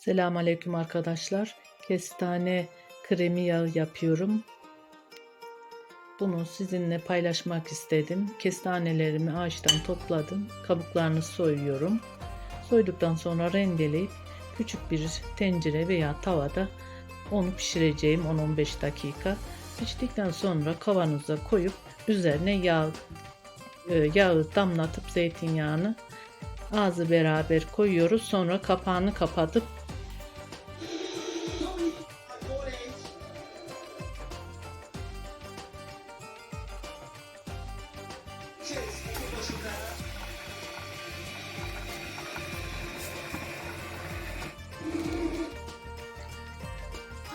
Selamünaleyküm arkadaşlar. Kestane kremi yağı yapıyorum. Bunu sizinle paylaşmak istedim. Kestanelerimi ağaçtan topladım. Kabuklarını soyuyorum. Soyduktan sonra rendeleyip küçük bir tencere veya tavada onu pişireceğim 10-15 dakika. Piştikten sonra kavanoza koyup üzerine yağ e, yağı damlatıp zeytinyağını ağzı beraber koyuyoruz. Sonra kapağını kapatıp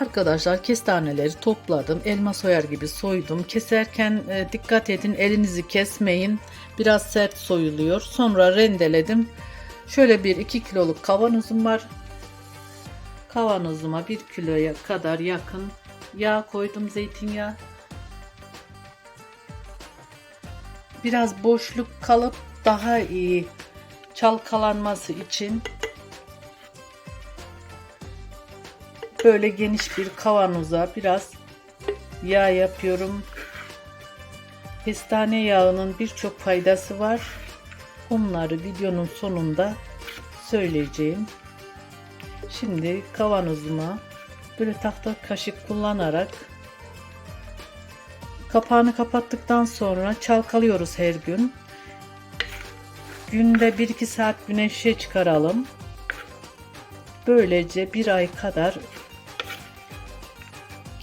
Arkadaşlar kestaneleri topladım. Elma soyar gibi soydum. Keserken e, dikkat edin elinizi kesmeyin. Biraz sert soyuluyor. Sonra rendeledim. Şöyle bir 2 kiloluk kavanozum var. Kavanozuma 1 kiloya kadar yakın yağ koydum zeytinyağı. Biraz boşluk kalıp daha iyi çalkalanması için böyle geniş bir kavanoza biraz yağ yapıyorum. Kestane yağının birçok faydası var. Onları videonun sonunda söyleyeceğim. Şimdi kavanozuma böyle tahta kaşık kullanarak kapağını kapattıktan sonra çalkalıyoruz her gün. Günde 1-2 saat güneşe çıkaralım. Böylece bir ay kadar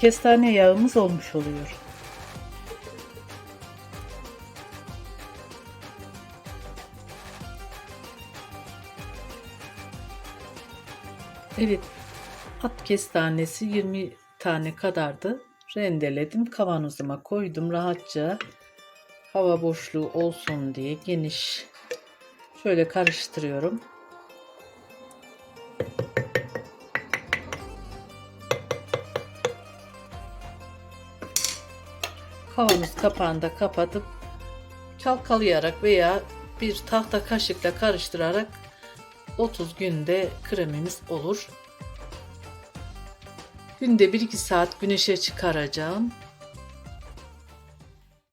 kestane yağımız olmuş oluyor. Evet, at kestanesi 20 tane kadardı. Rendeledim, kavanozuma koydum rahatça. Hava boşluğu olsun diye geniş. Şöyle karıştırıyorum. Kavanoz kapağını da kapatıp çalkalayarak veya bir tahta kaşıkla karıştırarak 30 günde kremimiz olur. Günde 1-2 saat güneşe çıkaracağım.